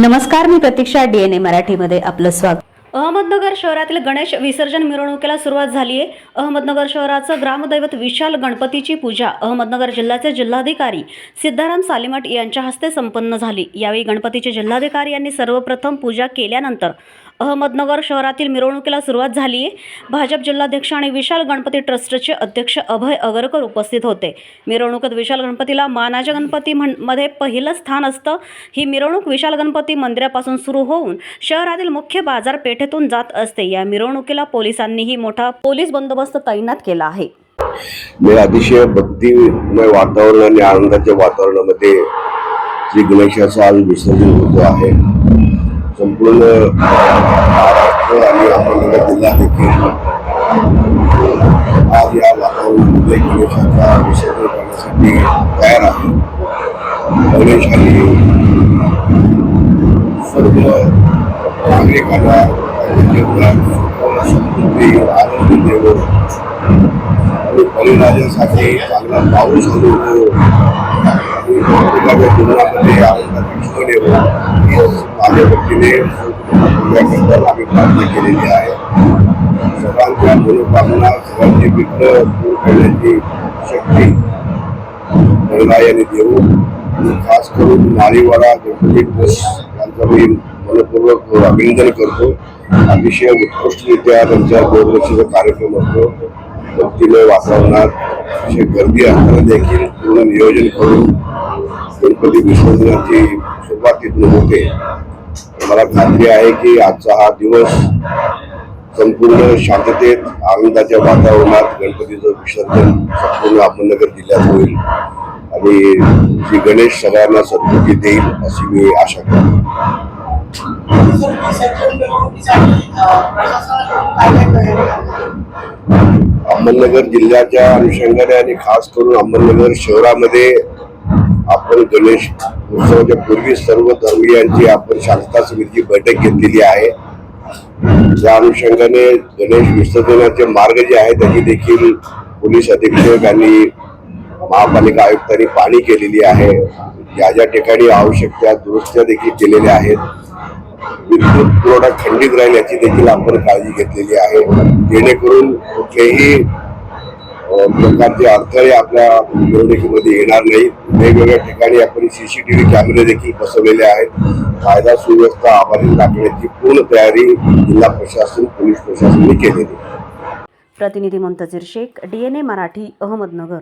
नमस्कार मी प्रतीक्षा डीएनए मराठीमध्ये आपलं स्वागत. अहमदनगर शहरातील गणेश विसर्जन मिरवणुकीला सुरुवात झाली आहे. अहमदनगर शहराचं ग्रामदैवत विशाल गणपतीची पूजा अहमदनगर जिल्ह्याचे जिल्हाधिकारी सिद्धाराम सालिमठ यांच्या हस्ते संपन्न झाली. यावेळी गणपतीचे जिल्हाधिकारी यांनी सर्वप्रथम पूजा केल्यानंतर अहमदनगर शहरातील मिरवणुकीला सुरुवात झाली. आहे भाजप जिल्हाध्यक्ष आणि विशाल गणपती ट्रस्टचे अध्यक्ष अभय अगरकर उपस्थित होते. मिरवणुकीत विशाल गणपतीला मानाच्या गणपती म्हणमध्ये पहिलं स्थान असतं. ही मिरवणूक विशाल गणपती मंदिरापासून सुरू होऊन शहरातील मुख्य बाजारपेठेतून जात असते. या मिरवणुकीला पोलिसांनीही मोठा पोलीस बंदोबस्त तैनात केला आहे. अतिशय भक्तिमय वातावरण आणि आनंदाच्या वातावरणामध्ये श्री गणेशाचं आज विसर्जन होतो आहे. संपूर्ण महाराष्ट्र आणि अहमदनगर जिल्हा देखील आज या वातावरणामध्ये गणेशाचा विसर्जन करण्यासाठी तयार आहे गणेश आणि सर्व नागरिकांना त्यांच्या जीवनात सुख, समृद्धी आनंद देवो आणि बळीराजासाठी चांगला पाऊस होतो आणि जीवनामध्ये आनंदाची क्षण येवो माझ्या वतीने आम्ही प्रार्थना केलेली आहे सर्वांच्या मनोकामना सर्वांची विघ्न दूर करण्याची शक्ती बळीराजाने देऊ खास करून नारीवाडा गणपती ट्रस्ट यांचा मी मनपूर्वक अभिनंदन करतो अतिशय उत्कृष्टरित्या त्यांच्या दोरदर्शीचा कार्यक्रम असतो भक्तिमय वातावरणात अतिशय गर्दी असताना देखील पूर्ण नियोजन करून गणपती विसर्जनाची सुरुवात तिथून होते. मला खात्री आहे की आजचा हा दिवस संपूर्ण शांततेत आनंदाच्या वातावरणात गणपतीचं विसर्जन संपूर्ण अहमदनगर जिल्ह्यात होईल आणि श्री गणेश सगळ्यांना सद्बुद्धी देईल अशी मी आशा करतो. अहमदनगर जिल्ह्याच्या अनुषंगाने आणि खास करून अहमदनगर शहरामध्ये आपण गणेश उत्सवाच्या पूर्वी सर्व धर्मियांची आपण शांतता समितीची बैठक घेतलेली आहे. त्या अनुषंगाने गणेश विसर्जनाचे मार्ग जे आहे त्याची देखील पोलीस अधीक्षक आणि महापालिका आयुक्तांनी पाणी केलेली आहे. ज्या ज्या ठिकाणी आवश्यक त्या दुरुस्त्या देखील केलेल्या आहेत. विद्युत पुरवठा खंडित राहील याची देखील आपण काळजी घेतलेली आहे. जेणेकरून कुठलेही प्रकारचे अडथळे आपल्या निवडणुकीमध्ये येणार नाही. वेगवेगळ्या ठिकाणी आपण सीसीटीव्ही कॅमेरे देखील बसवलेले आहेत. कायदा सुव्यवस्था आभारी राखण्याची पूर्ण तयारी जिल्हा प्रशासन पोलीस प्रशासनाने केलेली प्रतिनिधी मुंतजीर शेख डीएनए मराठी अहमदनगर.